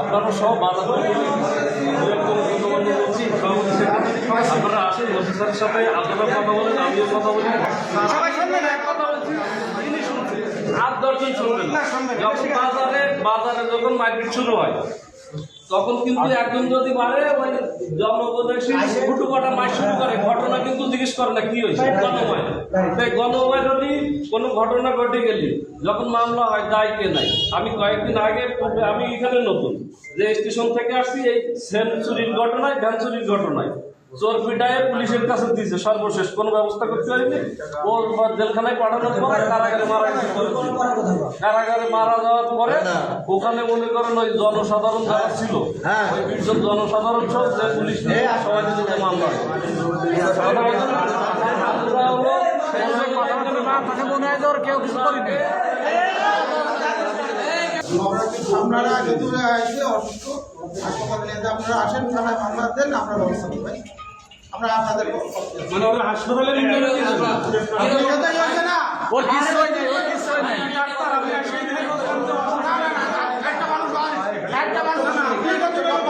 আপনারা সব বাধা আপনারা আসেন সাথে আপনারা কথা বলেন আমিও কথা বলি। আর দশজন শুনবেন। যখন বাজারে বাজারে যখন শুরু হয় তখন কিন্তু একজন যদি মারে ওই জনপ্রদেশী ফুটু কটা মার শুরু করে ঘটনা জিজ্ঞেস করে না কি হয়েছে? গণময় তাই গণময় যদি কোনো ঘটনা ঘটে গেলি যখন মামলা হয় দায় কে নাই? আমি কয়েকদিন আগে আমি এখানে নতুন। যে স্টেশন থেকে আসছি এই সেম চুরির ঘটনায় ভ্যান চুরির ঘটনায়। চোর পিটায় পুলিশের কাছে দিয়েছে সর্বশেষ কোনো ব্যবস্থা করতে পারিনি ওর জেলখানায় পাঠানোর পরে কারাগারে মারা কারাগারে মারা যাওয়ার পরে ওখানে মনে করেন ওই জনসাধারণ যারা ছিল ওই জনসাধারণ সব যে পুলিশ সবাই কিন্তু মামলা হয়। মনে হয় কেউ কিছু করেনি আপনারা যদি এসে অসুস্থ। হাসপাতালে নিয়ে আপনারা আসেন থানায় মামলা দেন আমরা ব্যবস্থা করবেন আমরা আপনাদের মানে ওরা হাসপাতালে নিয়ে গেছে আপনি এটাই হয়েছে না ওর কিছু নাই ওর কিছু নাই না, না, না, না, একটা মানুষ একটা মানুষ না কি করতে পারব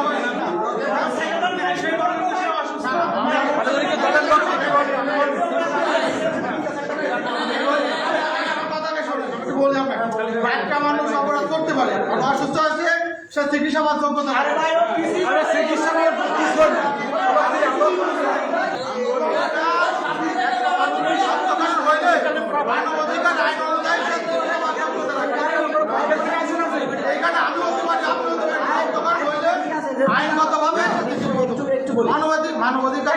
কথাটা শোনেন, একটু বলি আপনাকে। একটা মানুষ অপরাধ করতে পারে অসুস্থ আছে সে যোগ্যতা মানবাধিকার আইন অনুযায়ী সে চিকিৎসা বা যোগ্যতা রাখে। আমি বলতে পারি, আপনি বলতে পারেন, সত্যকার হইলে আইনগতভাবে মানবাধিক মানবাধিকার